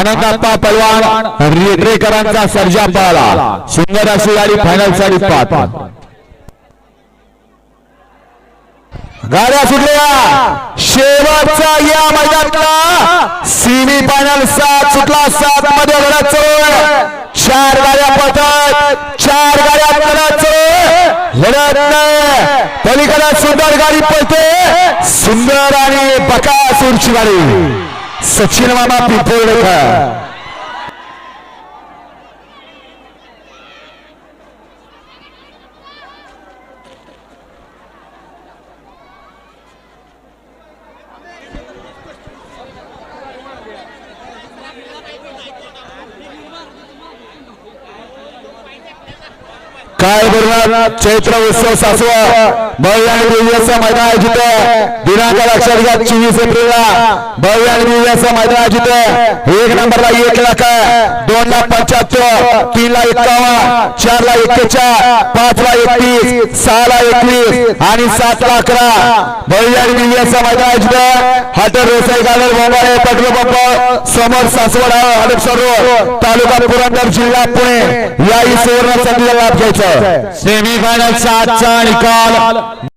आनंदाप्पा पलवान रेड्रेकरांचा सर्जा पळाला सुंदर अशी गाडी फायनलसाठी पाहत. गाड्या सुटल्या. शेवटचा या मैदानातला सेमी फायनल सात सुटला. सात मध्ये लढत चार गाड्या पळतात. चार गाड्या लढत सुरू पलीकडे सुंदर गाडी पळते. सुंदर आणि बकासूरची गाडी. सचिन मामा पिंपोर्डेकर काय बरोबर चैत्र उत्सव सासवा भव्य आणि मैदान आयोजित आहे. दिनांक लक्षात घ्या चोवीस एप्रिलला भव्य आणि दिव्याचं मैदान आयोजित आहे. एक नंबरला एक लाख दोन लाख पंच्याहत्तर तीन ला एक्कावन्न चार ला एक्केचाळ पाच ला एकतीस सहा ला एकवीस आणि सात ला अकरा भव्य आणि दिव्याचं मैदान आयोजित आहे. Hotel Rosai garden Bombale petrol pump समोर सासवड हडपसर रोड तालुका पुरंदर जिल्हा पुणे याही सुवर्ण संधीचा लाभ घ्यायचा सेमीफायनल सातचा निकाल